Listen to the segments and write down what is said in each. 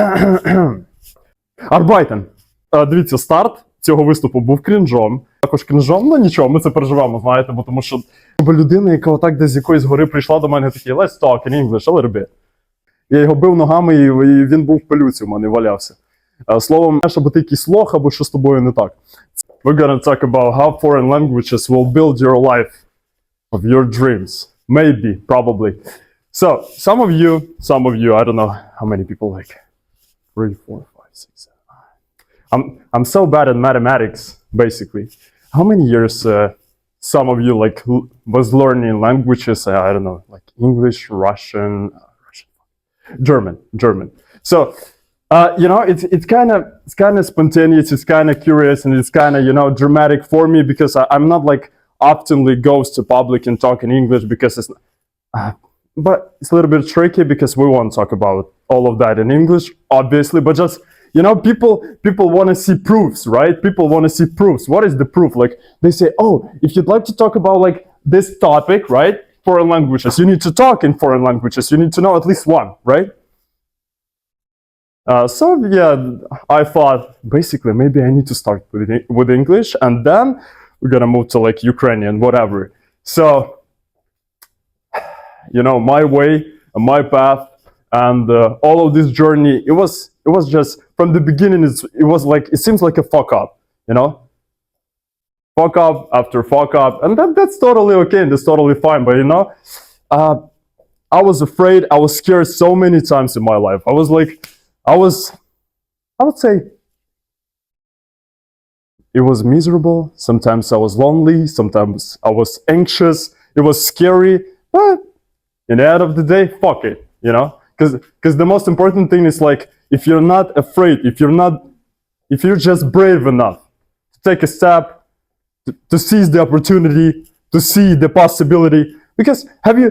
Арбайтен. Е, Дивіться, старт цього виступу був крінжом. Також крінжом, ну нічого, ми це переживемо, знаєте, бо тому що людина, яка отак десь з якоїсь гори прийшла до мене, такий let's talk in English, little bit. Я його бив ногами, і, він був в пилюці в мене валявся. Е, Словом, або ти якийсь лох, або що з тобою не так. We're gonna talk about how foreign languages will build your life of your dreams. Maybe, probably. So, some of you, some of you, I don't know how many people, like three, four, five, six, seven. I'm I'm so bad at mathematics, basically. How many years uh, some of you like was learning languages? Uh, I don't know, like English, Russian, uh, Russian, German, German. So, uh, you know, it's it's kind of it's kind of spontaneous, it's kind of curious, and it's kind of you know dramatic for me because I, I'm not like oftenly goes to public and talk in English because it's. Uh, but it's a little bit tricky because we won't talk about all of that in English, obviously. But just you know, people people want to see proofs, right? People want to see proofs. What is the proof? Like they say, oh, if you'd like to talk about like this topic, right? Foreign languages, you need to talk in foreign languages. You need to know at least one, right? Uh, so yeah, I thought basically maybe I need to start with with English, and then we're gonna move to like Ukrainian, whatever. So you know my way my path and uh, all of this journey it was it was just from the beginning it was like it seems like a fuck up you know? Fuck up after fuck up and that, that's totally okay and that's totally fine but you know uh, i was afraid i was scared so many times in my life. I was like i was i would say it was miserable. Sometimes i was lonely sometimes i was anxious it was scary but in the end of the day, fuck it, you know? Because because the most important thing is like, if you're not afraid, if you're not, if you're just brave enough to take a step, to, to seize the opportunity, to see the possibility. Because have you,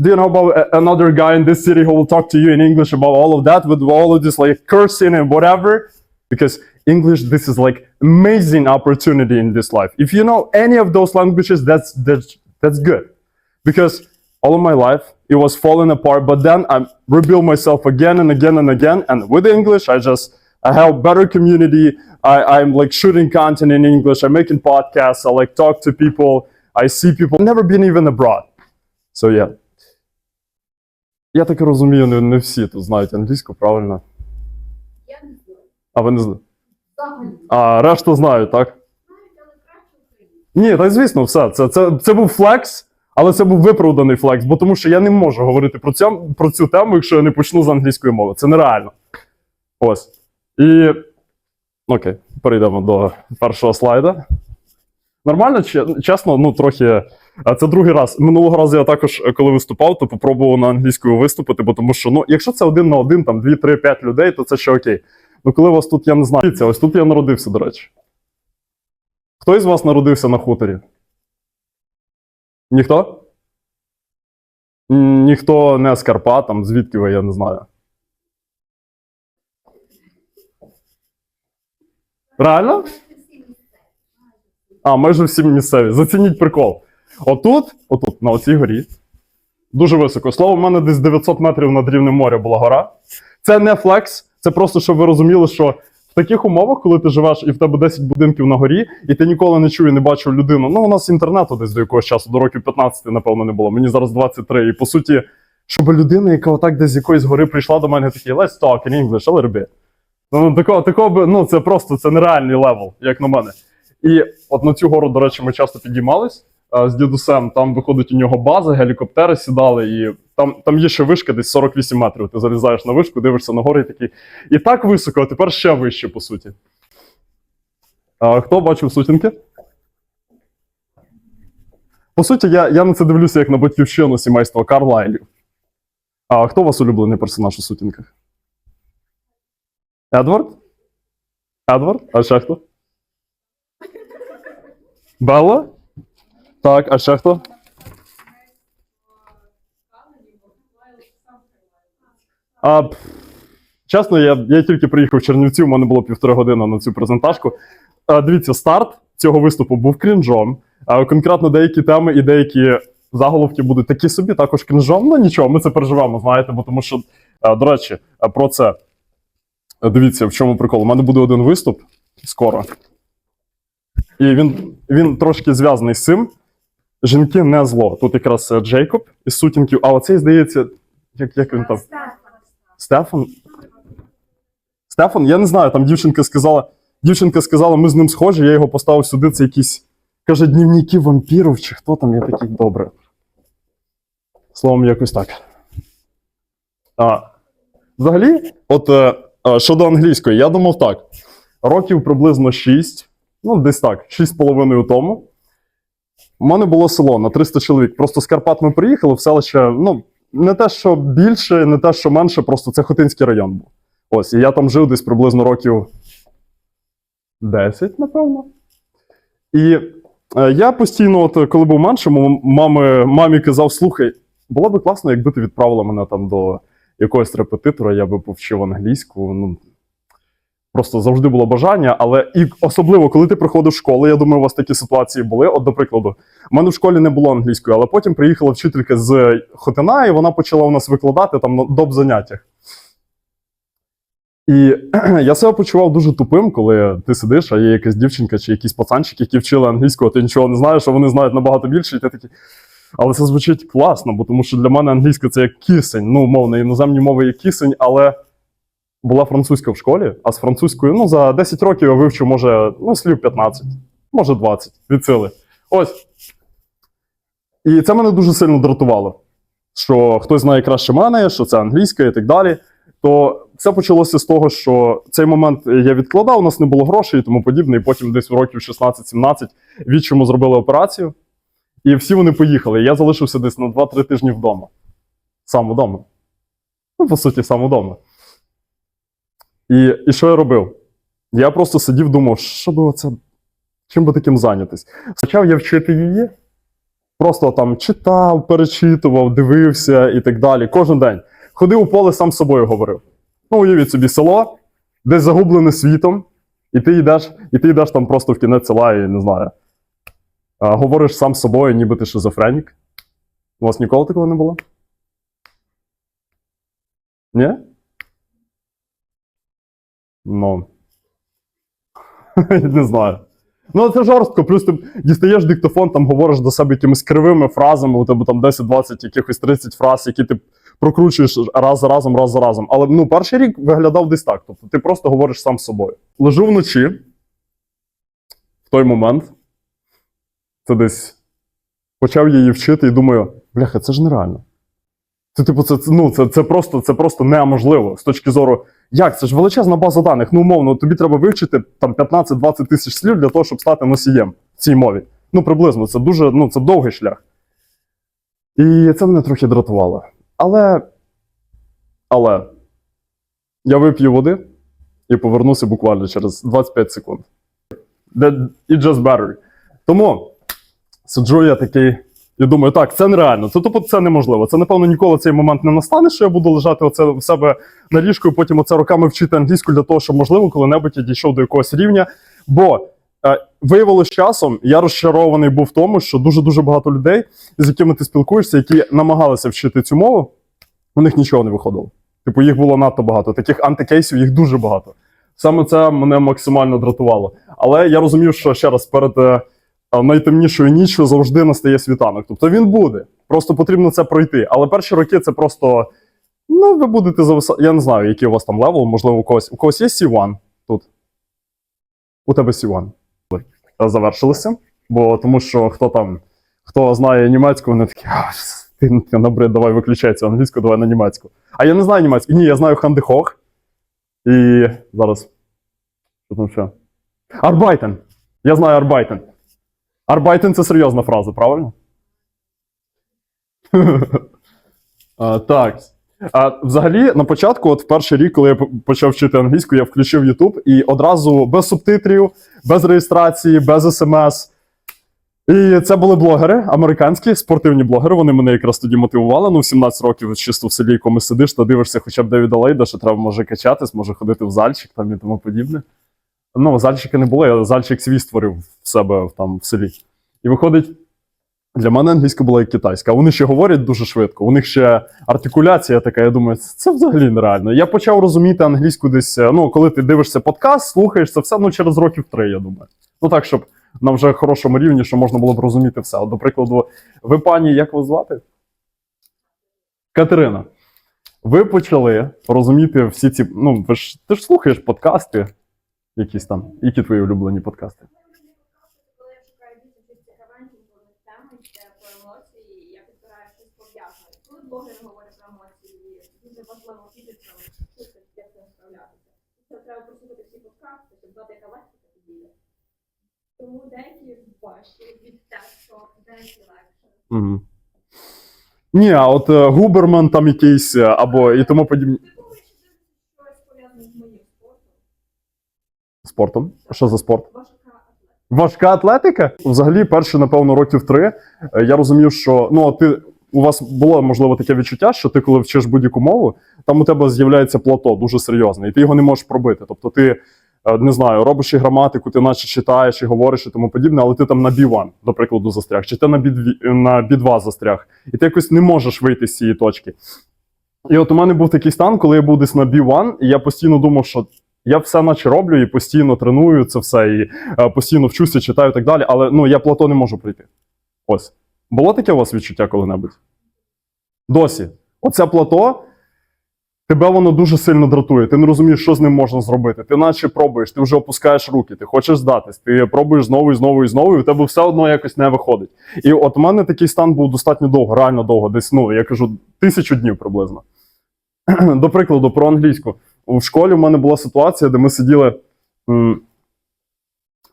do you know about another guy in this city who will talk to you in English about all of that with all of this like cursing and whatever? Because English, this is like amazing opportunity in this life. If you know any of those languages, that's that's that's good. Because all of my life it was falling apart but then i rebuilt myself again and again and again and with english i just i have better community I, i'm like shooting content in english i'm making podcasts i like talk to people i see people never been even abroad so yeah я так розумію, не, не всі тут знають англійську, правильно? Я не знаю. А ви не знаєте? Взагалі. А решта знають, так? Знають, але краще українською. Ні, так звісно, все. Це, це, це був флекс, Але це був виправданий флекс, бо тому що я не можу говорити про цю, про цю тему, якщо я не почну з англійської мови. Це нереально. Ось. І. Окей, перейдемо до першого слайда. Нормально, чесно, ну трохи. А це другий раз. Минулого разу я також, е, коли виступав, то попробував на англійською виступити, бо тому що, ну, якщо це один на один, там 2, 3, 5 людей, то це ще окей. Ну, коли вас тут, я не знаю. Ось тут я народився, до речі. Хто із вас народився на хуторі? Ніхто? Ніхто не з Карпат, там, звідки ви, я не знаю. Реально? А, майже всі місцеві. Зацініть прикол. Отут, отут, на оцій горі, дуже високо. Слово, в мене десь 900 метрів над рівнем моря була гора. Це не флекс, це просто, щоб ви розуміли, що в таких умовах, коли ти живеш і в тебе 10 будинків на горі, і ти ніколи не чув і не бачив людину. Ну, у нас інтернету десь до якогось часу, до років 15, напевно, не було. Мені зараз 23. І по суті, щоб людина, яка отак десь з якоїсь гори прийшла до мене, такий let's talk in English, a little bit. Ну, такого, такого ну, це просто це нереальний левел, як на мене. І от на цю гору, до речі, ми часто підіймались е, з дідусем. Там виходить у нього база, гелікоптери сідали, і там, там є ще вишка, десь 48 метрів. Ти залізаєш на вишку, дивишся на гори і такий. І так високо, а тепер ще вище, по суті. А, хто бачив сутінки? По суті, я, я на це дивлюся як на батьківщину сімейства Карлайлів. А хто у вас улюблений персонаж у сутінках? Едвард? Едвард? А ще хто? Белла? Так, а ще хто? А, чесно, я, я тільки приїхав в Чернівці, у мене було півтори години на цю презентажку. А, дивіться, старт цього виступу був крінжом. А, конкретно деякі теми і деякі заголовки будуть такі собі, також крінжом. Ну нічого, ми це переживемо, знаєте, бо тому що, а, до речі, про це. Дивіться, в чому прикол. У мене буде один виступ скоро. І він, він трошки зв'язаний з цим. Жінки не зло. Тут якраз е, Джейкоб із сутінків, а оцей, здається, як, як він там? Стефан? Стефан, я не знаю, там дівчинка сказала, дівчинка сказала, ми з ним схожі, я його поставив сюди, це якісь, каже, дневники вампірів, чи хто там, я такий добре. Словом, якось так. А, взагалі, от е, е, щодо англійської, я думав так. Років приблизно 6, ну десь так, 6,5 тому. У мене було село на 300 чоловік. Просто з Карпат ми приїхали в селище, ну, не те, що більше, не те, що менше, просто це Хотинський район був. Ось, і я там жив десь приблизно років 10, напевно. І е, я постійно, от, коли був меншим, мами, мамі казав: слухай, було би класно, якби ти відправила мене там до якогось репетитора, я би повчив англійську. Ну, просто завжди було бажання, але і особливо, коли ти приходив в школу, я думаю, у вас такі ситуації були. От, до прикладу, у мене в школі не було англійської, але потім приїхала вчителька з Хотина, і вона почала у нас викладати там на доп. заняттях. І я себе почував дуже тупим, коли ти сидиш, а є якась дівчинка чи якийсь пацанчик, які вчили англійську, а ти нічого не знаєш, а вони знають набагато більше, і ти такий. Але це звучить класно, бо тому що для мене англійська це як кисень. Ну, умовно, іноземні мови є кисень, але була французька в школі, а з французькою, ну, за 10 років я вивчив, може, ну, слів 15, може 20 від сили. Ось. І це мене дуже сильно дратувало, що хтось знає краще мене, що це англійська і так далі. То це почалося з того, що цей момент я відкладав, у нас не було грошей і тому подібне. І потім десь в років 16-17 відчому зробили операцію. І всі вони поїхали. Я залишився десь на 2-3 тижні вдома. Сам вдома. Ну, по суті, сам вдома. І, і що я робив? Я просто сидів, думав, що би оце, чим би таким зайнятись. Почав я вчити її, просто там читав, перечитував, дивився і так далі. Кожен день. Ходив у поле, сам з собою говорив. Ну, уявіть собі село, десь загублене світом, і ти йдеш, і ти йдеш там просто в кінець села, і не знаю. А, говориш сам з собою, ніби ти шизофренік. У вас ніколи такого не було? Ні? Ну. Не знаю. Ну, це жорстко, плюс ти дістаєш диктофон, там говориш до себе якимись кривими фразами, у тебе там 10-20, якихось 30 фраз, які ти прокручуєш раз за разом, раз за разом. Але ну, перший рік виглядав десь так. Тобто ти просто говориш сам з собою. Лежу вночі, в той момент, це десь почав її вчити і думаю, бляха, це ж нереально. Це, типу, це, ну, це, це, просто, це просто неможливо з точки зору, як це ж величезна база даних. Ну, умовно, тобі треба вивчити там 15-20 тисяч слів для того, щоб стати носієм в цій мові. Ну, приблизно, це дуже ну, це довгий шлях. І це мене трохи дратувало. Але. Але я вип'ю води і повернуся буквально через 25 секунд. That- It just better. Тому сиджу я такий і думаю, так, це нереально, це тупо це неможливо. Це, напевно, ніколи цей момент не настане, що я буду лежати оце в себе на ліжку і потім оце роками вчити англійську для того, щоб, можливо, коли-небудь я дійшов до якогось рівня. Бо е, виявилось часом, я розчарований був в тому, що дуже-дуже багато людей, з якими ти спілкуєшся, які намагалися вчити цю мову, у них нічого не виходило. Типу, їх було надто багато. Таких антикейсів їх дуже багато. Саме це мене максимально дратувало. Але я розумів, що ще раз перед е, найтемнішою ніччю завжди настає світанок. Тобто він буде. Просто потрібно це пройти. Але перші роки це просто. Ну, ви будете зависа... Я не знаю, який у вас там левел, можливо, у когось. У когось є C1 тут. У тебе C1. Е, Завершилося. Бо тому що хто там, хто знає німецьку, вони такі. «А, Ти, набрид, давай виключай англійську, давай на німецьку. А я не знаю німецьку. Ні, я знаю Хандихох. І зараз. Що там ще? Арбайтен. Я знаю Арбайтен. Арбайтен це серйозна фраза, правильно? а, так. А, взагалі, на початку, от в перший рік, коли я почав вчити англійську, я включив YouTube і одразу без субтитрів, без реєстрації, без смс. І це були блогери, американські спортивні блогери. Вони мене якраз тоді мотивували. Ну, в 17 років чисто в селі якомусь сидиш та дивишся хоча б Девіда Лейда, що треба може качатись, може ходити в зальчик там і тому подібне. Ну, зальчика не було, я зальчик свій створив в себе там в селі. І виходить, Для мене англійська була як китайська, вони ще говорять дуже швидко. У них ще артикуляція така, я думаю, це взагалі нереально. Я почав розуміти англійську десь, е, ну, коли ти дивишся подкаст, слухаєш це все, ну, через років три, я думаю. Ну так, щоб на вже хорошому рівні, що можна було б розуміти все. До прикладу, ви, пані, як вас звати? Катерина. Ви почали розуміти всі ці. Ну, ви ж ти ж слухаєш подкасти, якісь там. Які твої улюблені подкасти? Коли я шукаю більше про теми, йде про емоції, я підбираю щось пов'язане. Коли блогери говорять про емоції, дуже важливо як з цим справлятися. Це треба прослухати всі подкасти, щоб знати, яка лексика підійде. Тому деякі важчі від тексту, деякі легше. Угу. Ні, а от е, Губерман там якийсь е, або і тому подібне. Типу, чи щось пов'язане з моїм спортом. Спортом. Що за спорт? Важка атлетика. Взагалі, перші, напевно, років три е, я розумів, що ну, ти. У вас було можливо таке відчуття, що ти, коли вчиш будь-яку мову, там у тебе з'являється плато дуже серйозне, і ти його не можеш пробити. Тобто, ти е, не знаю, робиш і граматику, ти наче читаєш і говориш і тому подібне, але ти там на B1, до прикладу, застряг, чи ти на B2, на B2 застряг, і ти якось не можеш вийти з цієї точки. І от у мене був такий стан, коли я був десь на B1, і я постійно думав, що я все наче роблю і постійно треную це все, і е, постійно вчуся, читаю і так далі, але ну я плато не можу пройти. Ось. Було таке у вас відчуття коли-небудь? Досі. Оце плато, тебе воно дуже сильно дратує. Ти не розумієш, що з ним можна зробити. Ти наче пробуєш, ти вже опускаєш руки, ти хочеш здатись, ти пробуєш знову і знову і знову, і в тебе все одно якось не виходить. І от у мене такий стан був достатньо довго, реально довго, десь, ну, я кажу, тисячу днів приблизно. До прикладу, про англійську. У школі в мене була ситуація, де ми сиділи.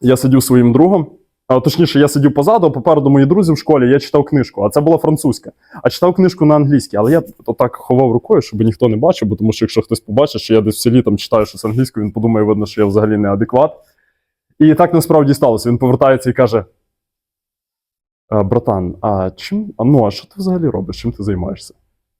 Я сидів своїм другом. А, точніше, я сидів позаду, а попереду мої друзі в школі, я читав книжку, а це була французька. А читав книжку на англійській, але я отак ховав рукою, щоб ніхто не бачив, тому що якщо хтось побачить, що я десь в селі там читаю щось англійською, він подумає, видно, що я взагалі неадекват. І так насправді сталося. Він повертається і каже: братан, а чим? А ну, а що ти взагалі робиш? Чим ти займаєшся?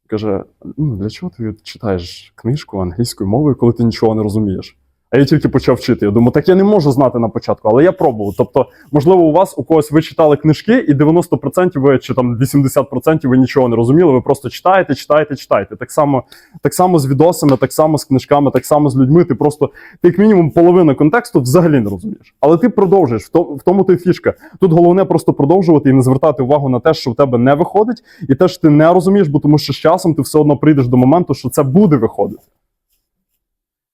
Каже: для чого ти читаєш книжку англійською мовою, коли ти нічого не розумієш? А я тільки почав вчити. Я думаю, так я не можу знати на початку, але я пробував. Тобто, можливо, у вас у когось ви читали книжки, і 90% ви чи там 80% ви нічого не розуміли. Ви просто читаєте, читаєте, читаєте. Так само, так само з відосами, так само з книжками, так само з людьми. Ти просто ти як мінімум половину контексту взагалі не розумієш. Але ти продовжуєш. В то- в тому то й фішка. Тут головне просто продовжувати і не звертати увагу на те, що в тебе не виходить, і те, що ти не розумієш, бо тому що з часом ти все одно прийдеш до моменту, що це буде виходити.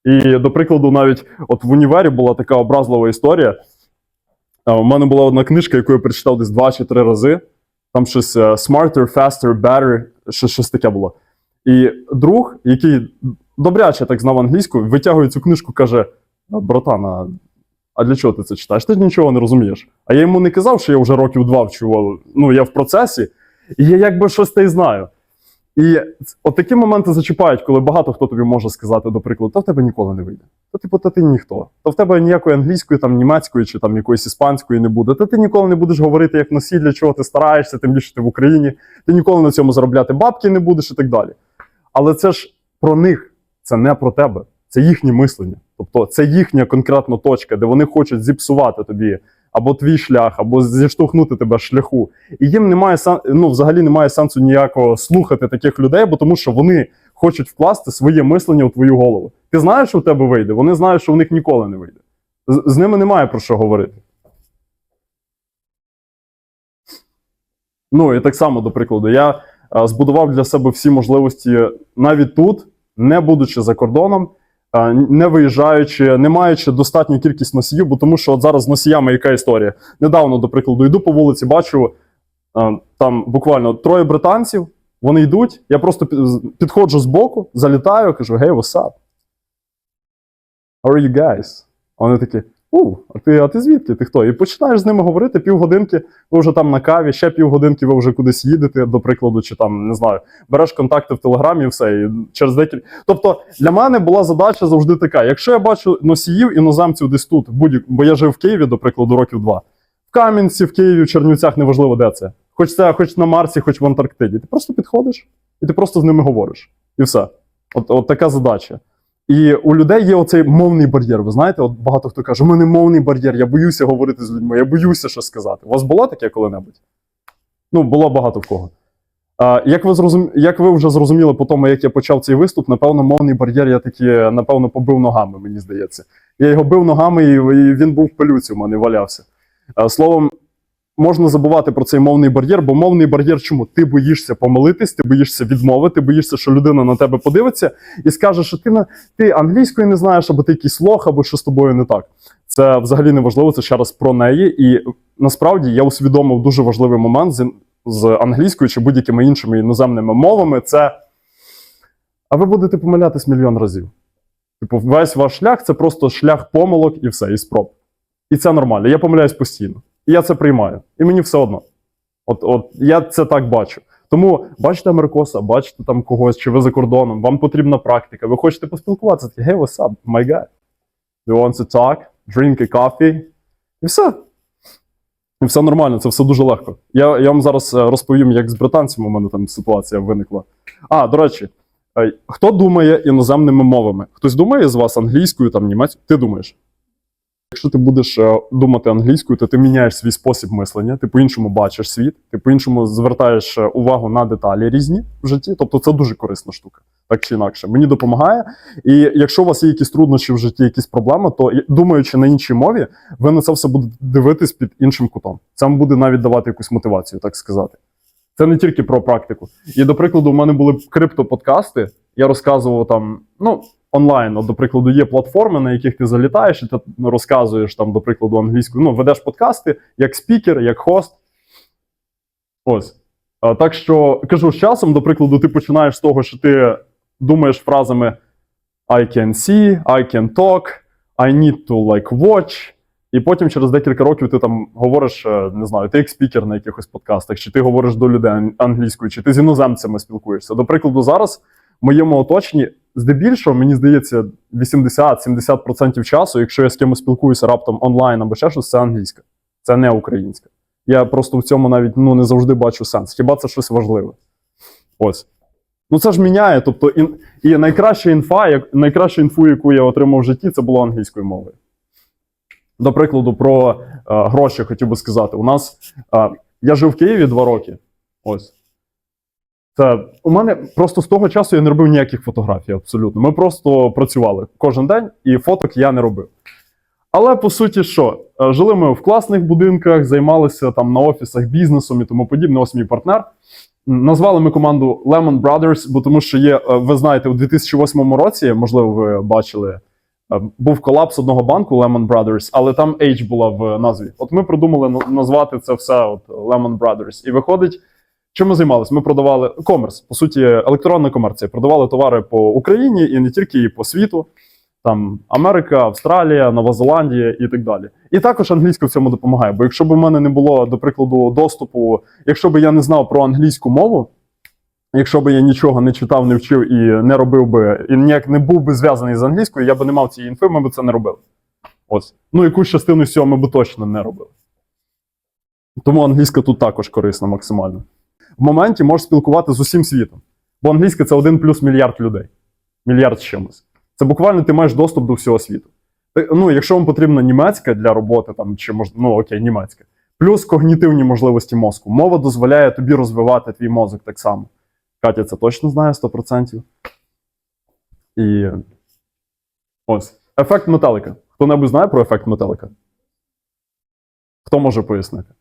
І, до прикладу, навіть от в універі була така образлива історія. У мене була одна книжка, яку я прочитав десь два чи три рази. Там щось е, smarter, faster, better, щось, щось таке було. І друг, який добряче так знав англійську, витягує цю книжку, каже: «А, братан, а, для чого ти це читаєш? Ти ж нічого не розумієш. А я йому не казав, що я вже років два вчу. Ну, я в процесі, і я якби щось та й знаю. І от такі моменти зачіпають, коли багато хто тобі може сказати, до прикладу, та в тебе ніколи не вийде. Та типу, та ти ніхто. Та в тебе ніякої англійської, там німецької чи там якоїсь іспанської не буде. Та ти ніколи не будеш говорити як носій, для чого ти стараєшся, тим більше ти в Україні. Ти ніколи на цьому заробляти бабки не будеш і так далі. Але це ж про них, це не про тебе, це їхнє мислення. Тобто це їхня конкретна точка, де вони хочуть зіпсувати тобі або твій шлях, або зіштовхнути тебе шляху. І їм немає ну, взагалі немає сенсу ніякого слухати таких людей, бо тому що вони хочуть вкласти своє мислення у твою голову. Ти знаєш, що в тебе вийде, вони знають, що в них ніколи не вийде. З, з ними немає про що говорити. Ну і так само, до прикладу, я е, збудував для себе всі можливості навіть тут, не будучи за кордоном, не виїжджаючи, не маючи достатню кількість носіїв, бо тому що от зараз з носіями яка історія? Недавно, до прикладу, йду по вулиці, бачу е, там буквально троє британців, вони йдуть, я просто підходжу з боку, залітаю, кажу: Hey, what's up? How are you guys? Вони такі. У, а ти, а ти звідки? Ти хто? І починаєш з ними говорити півгодинки, ви вже там на каві, ще півгодинки ви вже кудись їдете, до прикладу, чи там не знаю, береш контакти в телеграмі і все. І через декілька. Тобто для мене була задача завжди така: якщо я бачу носіїв іноземців десь тут, будь бо я жив в Києві, до прикладу, років два. В Кам'янці, в Києві, в Чернівцях, неважливо, де це. Хоч це, хоч на Марсі, хоч в Антарктиді. Ти просто підходиш і ти просто з ними говориш. І все. От, от така задача. І у людей є оцей мовний бар'єр. Ви знаєте, от багато хто каже, у мене мовний бар'єр, я боюся говорити з людьми, я боюся щось сказати. У вас було таке коли-небудь? Ну, було багато в кого. Е, як, ви зрозум... як ви вже зрозуміли по тому, як я почав цей виступ, напевно, мовний бар'єр я таки, напевно, побив ногами, мені здається. Я його бив ногами, і, він був в пилюці у мене валявся. Словом, можна забувати про цей мовний бар'єр, бо мовний бар'єр чому? Ти боїшся помилитись, ти боїшся відмовити, ти боїшся, що людина на тебе подивиться і скаже, що ти, на... ти англійської не знаєш, або ти якийсь лох, або що з тобою не так. Це взагалі не важливо, це ще раз про неї. І насправді я усвідомив дуже важливий момент з, з англійською чи будь-якими іншими іноземними мовами. Це а ви будете помилятись мільйон разів. Типу, весь ваш шлях це просто шлях помилок і все, і спроб. І це нормально. Я помиляюсь постійно. І я це приймаю. І мені все одно. От, от я це так бачу. Тому бачите Америкоса, бачите там когось, чи ви за кордоном, вам потрібна практика, ви хочете поспілкуватися, такі, hey, what's up, my guy? You want to talk? Drink a coffee? І все. І все нормально, це все дуже легко. Я, я вам зараз е, розповім, як з британцями у мене там ситуація виникла. А, до речі, е, хто думає іноземними мовами? Хтось думає з вас англійською, там німецькою? Ти думаєш? Якщо ти будеш е, думати англійською, то ти міняєш свій спосіб мислення, ти по-іншому бачиш світ, ти по-іншому звертаєш е, увагу на деталі різні в житті. Тобто це дуже корисна штука, так чи інакше. Мені допомагає. І якщо у вас є якісь труднощі в житті, якісь проблеми, то думаючи на іншій мові, ви на це все будете дивитись під іншим кутом. Це вам буде навіть давати якусь мотивацію, так сказати. Це не тільки про практику. І, до прикладу, у мене були криптоподкасти, я розказував там, ну, онлайн. От, до прикладу, є платформи, на яких ти залітаєш і ти розказуєш там, до прикладу, англійською. Ну, ведеш подкасти як спікер, як хост. Ось. А, так що кажу, з часом, до прикладу, ти починаєш з того, що ти думаєш фразами I can see, I can talk, I need to like watch. І потім через декілька років ти там говориш, е, не знаю, ти як спікер на якихось подкастах, чи ти говориш до людей ан- англійською, чи ти з іноземцями спілкуєшся. До прикладу, зараз моєму оточенні, здебільшого, мені здається, 80-70% часу, якщо я з кимось спілкуюся раптом онлайн або ще щось, це англійська, це не українська. Я просто в цьому навіть ну, не завжди бачу сенс. Хіба це щось важливе? Ось. Ну це ж міняє. Тобто, і, і найкраща інфа, як, найкращу інфу, яку я отримав в житті, це було англійською мовою. До прикладу, про е, гроші хотів би сказати. У нас е, я жив в Києві два роки. Ось. Це у мене просто з того часу я не робив ніяких фотографій абсолютно. Ми просто працювали кожен день, і фоток я не робив. Але по суті, що? Е, Жили ми в класних будинках, займалися там на офісах бізнесом і тому подібне. Ось мій партнер. Назвали ми команду Lemon Brothers, бо тому що є, е, ви знаєте, у 2008 році, можливо, ви бачили, е, був колапс одного банку Lemon Brothers, але там H була в назві. От ми придумали назвати це все от Lemon Brothers. І виходить, чим ми займалися? Ми продавали комерс, по суті, електронна комерція. Продавали товари по Україні і не тільки і по світу. Там Америка, Австралія, Нова Зеландія і так далі. І також англійська в цьому допомагає. Бо якщо б у мене не було, до прикладу, доступу, якщо б я не знав про англійську мову, якщо б я нічого не читав, не вчив і не робив би, і ніяк не був би зв'язаний з англійською, я б не мав цієї інфи, ми б це не робили. Ось. Ну, якусь частину з цього ми б точно не робили. Тому англійська тут також корисна максимально. В моменті можеш спілкувати з усім світом. Бо англійська це один плюс мільярд людей. Мільярд з чимось. Це буквально ти маєш доступ до всього світу. Ну, якщо вам потрібна німецька для роботи, там, чи мож... ну окей, німецька. Плюс когнітивні можливості мозку. Мова дозволяє тобі розвивати твій мозок так само. Катя це точно знає 100%. І ось. Ефект метелика. Хто-небудь знає про ефект метелика? Хто може пояснити?